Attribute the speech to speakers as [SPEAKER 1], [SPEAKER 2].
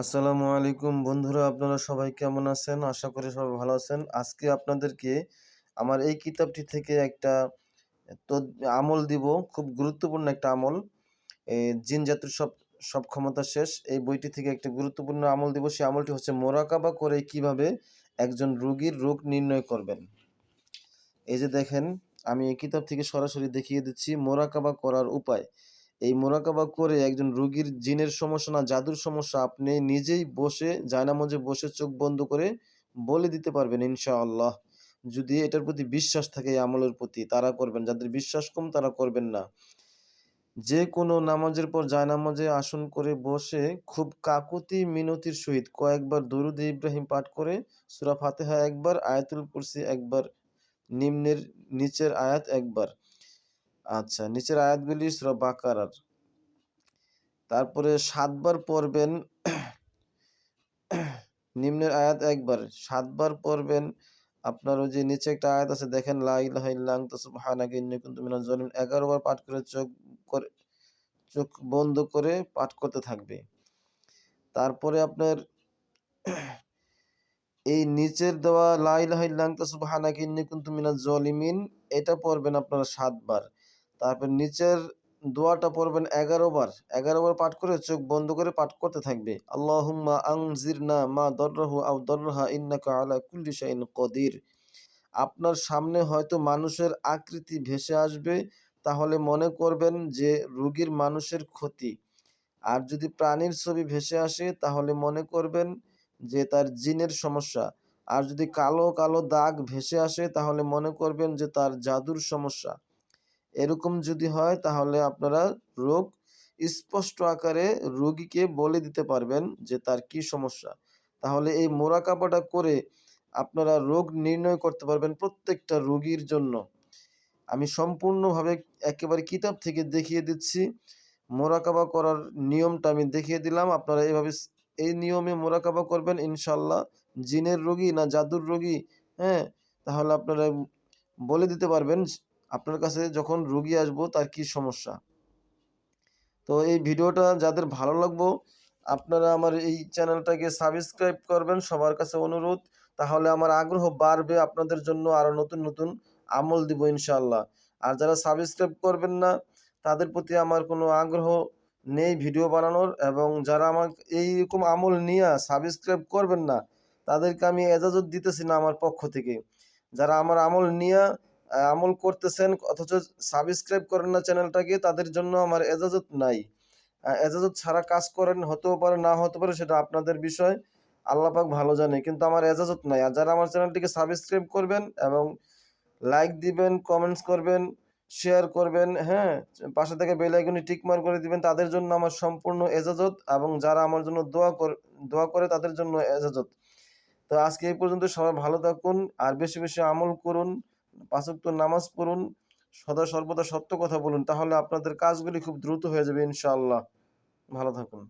[SPEAKER 1] আসসালামু আলাইকুম বন্ধুরা, আপনারা সবাই কেমন আছেন? আশা করি সবাই ভালো আছেন। আজকে আপনাদেরকে আমার এই কিতাবটি থেকে একটা আমল দিব, খুব গুরুত্বপূর্ণ একটা আমল। জিন জাতির সব সব ক্ষমতা শেষ। এই বইটি থেকে একটা গুরুত্বপূর্ণ আমল দিব। সেই আমলটি হচ্ছে মোরাকাবা করে কীভাবে একজন রোগীর রোগ নির্ণয় করবেন। এই যে দেখেন, আমি এই কিতাব থেকে সরাসরি দেখিয়ে দিচ্ছি মোরাকাবা করার উপায়। এই মোরাকাবা করে একজন রুগীর জিনের সমস্যা না, জাদুর সমস্যা, আপনি নিজেই বসে, জায়নামাজে বসে চোখ বন্ধ করে বলে দিতে পারবেন ইনশাআল্লাহ। যদি এটার প্রতি বিশ্বাস থাকে এই আমলের প্রতি, তারা করবেন। যাদের বিশ্বাস কম, তারা করবেন না। যে কোনো নামাজের পর জায়নামাজে আসন করে বসে খুব কাকুতি মিনতির সহিত কয়েকবার দরুদ ইব্রাহিম পাঠ করে সূরা ফাতিহা একবার, আয়াতুল কুরসি একবার, নিম্নের নিচের আয়াত একবার। আচ্ছা নিচের আয়াতগুলি সূরা বাকারার। তারপরে সাতবার পড়বেন, নিম্নের আয়াত একবার। সাতবার পড়বেন, আপনার ওই যে নিচে একটা আয়াত আছে, দেখেন, লা ইলাহা ইল্লা আনতা সুবহানাকা ইন্নী কুনতু মিনাজ জালিমিন 11 বার পাঠ করে চোখ করে, চোখ বন্ধ করে পাঠ করতে থাকবে। তারপরে আপনার এই নিচের দেওয়া লা ইলাহা ইল্লা আনতা সুবহানাকা ইন্নী কুনতু মিনাজ জালিমিন এটা পড়বেন আপনারা সাতবার। তারপর নিচের দোয়াটা পড়বেন এগারো বার। এগারো বার পাঠ করে চোখ বন্ধ করে পাঠ করতে থাকবে। আনজিরনা মা কদির। আপনার সামনে হয়তো মানুষের আকৃতি ভেসে আসবে, তাহলে মনে করবেন যে রুগীর মানুষের ক্ষতি। আর যদি প্রাণীর ছবি ভেসে আসে, তাহলে মনে করবেন যে তার জিনের সমস্যা। আর যদি কালো কালো দাগ ভেসে আসে, তাহলে মনে করবেন যে তার জাদুর সমস্যা। এরকম যদি হয়, তাহলে আপনারা রোগ স্পষ্ট আকারে রোগীকে বলে দিতে পারবেন যে তার কি সমস্যা। তাহলে এই মোরাকাবাটা করে আপনারা রোগ নির্ণয় করতে পারবেন প্রত্যেকটা রোগীর জন্য। আমি সম্পূর্ণভাবে একেবারে কিতাব থেকে দেখিয়ে দিচ্ছি। মোরাকাবা করার নিয়মটা আমি দেখিয়ে দিলাম। আপনারা এইভাবে এই নিয়মে মোরাকাবা করবেন ইনশাল্লাহ। জিনের রোগী না জাদুর রোগী হ্যাঁ? তাহলে আপনারা বলে দিতে পারবেন আপনার কাছে যখন রুগী আসব, তার কি সমস্যা? তো এই ভিডিওটা যাদের ভালো লাগবো, আপনারা আমার এই চ্যানেলটাকে সাবস্ক্রাইব করবেন সবার কাছে অনুরোধ। তাহলে আমার আগ্রহ বাড়বে আপনাদের জন্য আরও নতুন নতুন আমল দিব ইনশাআল্লাহ। আর যারা সাবস্ক্রাইব করবেন না, তাদের প্রতি আমার কোনো আগ্রহ নেই ভিডিও বানানোর এবং যারা আমার এইরকম আমল নিয়ে সাবস্ক্রাইব করবেন না, তাদেরকে আমি এজাজত দিতেছি না আমার পক্ষ থেকে। যারা আমার আমল নিয়ে আমল করতেছেন, অথচ সাবস্ক্রাইব করেন না চ্যানেলটাকে তাদের জন্য আমার এজাজত নাই। এজাজত ছাড়া কাজ করেন, হতেও পারে, না হতে পারে, সেটা আপনাদের বিষয়। আল্লাহ পাক ভালো জানে, কিন্তু আমার এজাজত নাই। আর যারা আমার চ্যানেলটিকে সাবস্ক্রাইব করবেন এবং লাইক দিবেন কমেন্টস করবেন শেয়ার করবেন হ্যাঁ পাশে থেকে বেল আইকনে টিক করে দিবেন, তাদের জন্য আমার সম্পূর্ণ এজাজত এবং যারা আমার জন্য দোয়া করে দোয়া করে, তাদের জন্য এজাজত। তো আজকে এই পর্যন্ত সবাই ভালো থাকুন, আর বেশি বেশি আমল করুন। পাঁচক্ত নামাজ পড়ুন, সদা সর্বদা সত্য কথা বলুন, তাহলে আপনাদের কাজগুলি খুব দ্রুত হয়ে যাবে ইনশাআল্লাহ। ভালো থাকুন।